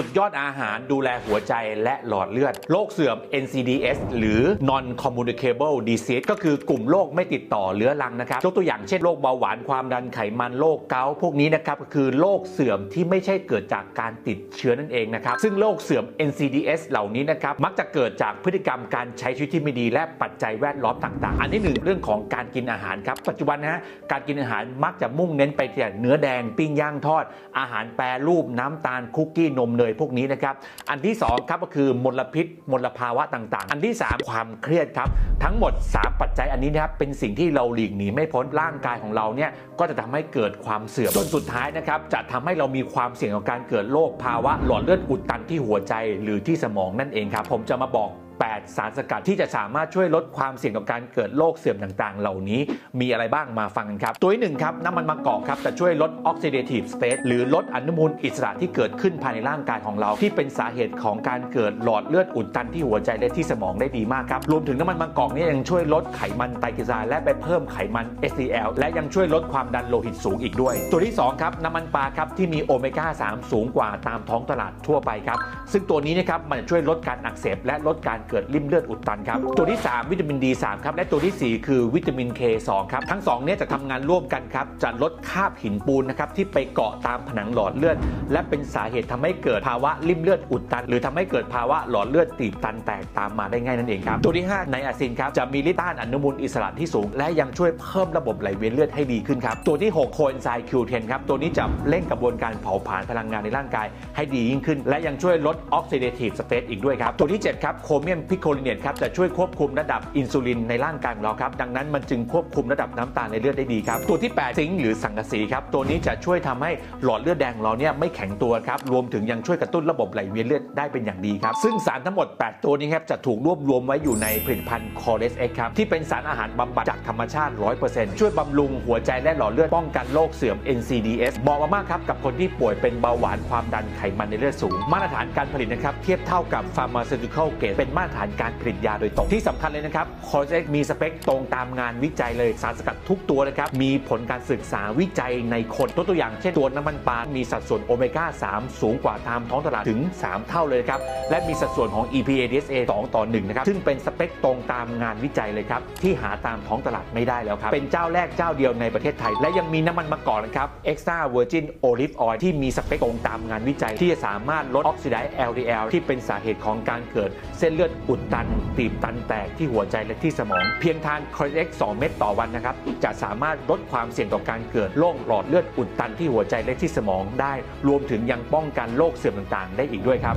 สุดยอดอาหารดูแลหัวใจและหลอดเลือด โรคเสื่อม NCDs หรือ non communicable disease ก็คือกลุ่มโรคไม่ติดต่อเรื้อรังนะครับยกตัวอย่างเช่นโรคเบาหวานความดันไขมันโรคเกาต์พวกนี้นะครับก็คือโรคเสื่อมที่ไม่ใช่เกิดจากการติดเชื้อนั่นเองนะครับ ซึ่งโรคเสื่อม NCDs เหล่านี้นะครับมักจะเกิดจากพฤติกรรมการใช้ชีวิตที่ไม่ดี และปัจจัยแวดล้อมต่างๆ อันที่หนึ่งเรื่องของการกินอาหารครับปัจจุบันนะฮะการกินอาหารมักจะมุ่งเน้นไปที่เนื้อแดงปิ้งย่างทอด อาหารแปรรูปน้ำตาลคุกกี้นมเนยพวกนี้นะครับ อันที่สองครับก็คือมลพิษมลภาวะต่างๆ อันที่สามความเครียดครับ ทั้งหมด 3 ปัจจัยอันนี้นะครับเป็นสิ่งที่เราหลีกหนีไม่พ้นร่างกายของเราเนี่ยก็จะทำให้เกิดความเสื่อมจนสุดท้ายนะครับจะทำให้เรามีความเสี่ยงของการเกิดโรคภาวะหลอดเลือดอุดตันที่หัวใจหรือที่สมองนั่นเองครับผมจะมาบอก 8 สารสกัดที่จะสามารถช่วยลดความเสี่ยงต่อการเกิดโรคเสื่อมต่างๆ เหล่านี้ มีอะไรบ้างมาฟังกันครับ ตัวที่หนึ่งครับน้ำมันมะกอกครับจะช่วยลด oxidative stress หรือลดอนุมูลอิสระที่เกิดขึ้นภายในร่างกายของเรา ที่เป็นสาเหตุของการเกิดหลอดเลือดอุดตันที่หัวใจและที่สมองได้ดีมากครับรวมถึงน้ำมันมะกอกนี้ยังช่วยลดไขมันไตรกลีเซอไรด์และไปเพิ่มไขมัน HDL และยังช่วยลดความดันโลหิตสูงอีกด้วย ตัวที่สองครับน้ำมันปลาครับที่มีโอเมก้า3 สูงกว่าตามท้องตลาดทั่วไปครับซึ่งตัวนี้นะครับมันจะช่วยลดการอักเสบและลดการเกิดริ่มเลือดอุดตันครับตัวที่ 3 วิตามิน D3 ครับและตัวทีสี่4 คือวิตามิน K2 ครับทั้ง2เนี้ยจะทำงานร่วมกันครับจะลดคาบหินปูนนะครับที่ไปเกาะตามผนังหลอดเลือด และเป็นสาเหตุทำให้เกิดภาวะริ่มเลือดอุดตัน หรือทำให้เกิดภาวะหลอดเลือดตีบตันแตกตามมาได้ง่ายนั่นเองครับตัวที่ 5 ไนอะซินครับจะมีฤทธิ์ต้านอนุมูลอิสระที่สูง และยังช่วยเพิ่มระบบไหลเวียนเลือดให้ดีขึ้นครับตัวที่ 6 โคเอนไซม์ Q10 ครับตัวนี้จะเร่งกระบวนการเผาผลาญพลังงานในร่างกายให้ดียิ่งขึ้น และยังช่วยลดออกซิเดทีฟสเตรสอีกด้วยครับตัวที่7ครับโคเมียมพิโคลิเนตครับจะช่วยควบคุมระดับอินซูลินในร่างกายของเราครับ ดังนั้นมันจึงควบคุมระดับน้ำตาลในเลือดได้ดีครับ ตัวที่ 8 ซิงค์หรือสังกะสีครับ ตัวนี้จะช่วยทำให้หลอดเลือดแดงเราเนี่ยไม่แข็งตัวครับ รวมถึงยังช่วยกระตุ้นระบบไหลเวียนเลือดได้เป็นอย่างดีครับ ซึ่งสารทั้งหมด 8 ตัวนี้ครับจะถูกรวบรวมไว้อยู่ในผลิตภัณฑ์คอเ s เอ็กครับที่เป็นสารอาหารบำบัดจากธรรมชาติ 100%ช่วยบำรุงหัวใจและหลอดเลือดป้องกันโรคเสื่อม NCDs เหมาะมากครับกับคนที่ป่วยเป็นเบาหวานความดันไขมันในเลือดสูง มาตรฐานการผลิตนะครับเทียบเท่ากับ pharmaceutical grade เป็นมาตรฐานการผลิตยาโดยตรง ที่สำคัญเลยนะครับคอเ s เอ็กมีสเปคตรงตามงานวิจัยเลยสารสกัดทุกตัวนะครับมีผลการศึกษาวิจัยในคนตัวตัวอย่างเช่นตัวน้ำมันปาลามีสัดส่วนโอเมก้า 3 สูงกว่าตามท้องตลาดถึง 3 เท่าเลยครับและมีสัดส่วนของ EPA DSA 2 ต่อ 1 นะครับ ซึ่งเป็นสเปคตรงตามงานวิจัยเลยครับ ที่หาตามท้องตลาดไม่ได้แล้วครับ เป็นเจ้าแรกเจ้าเดียวในประเทศไทย และยังมีน้ำมันมะกอกนะครับ Extra Virgin Olive Oil ที่มีสเปคตรงตามงานวิจัย ที่จะสามารถลดออกซิไดซ์ LDL ที่เป็นสาเหตุของการเกิดเส้นเลือดอดอุดตัน ตีบตันแตกที่หัวใจและที่สมอง เพียงทานคอร์เอ็ก2เม็ดต่อวันนะครับ จะสามารถลดความเสี่ยงต่อการเกิดโรคหลอดเลือดอุดตันที่หัวใจและที่สมองได้ รวมถึงยังป้องกันโรคเสื่อมต่างๆ ได้อีกด้วยครับ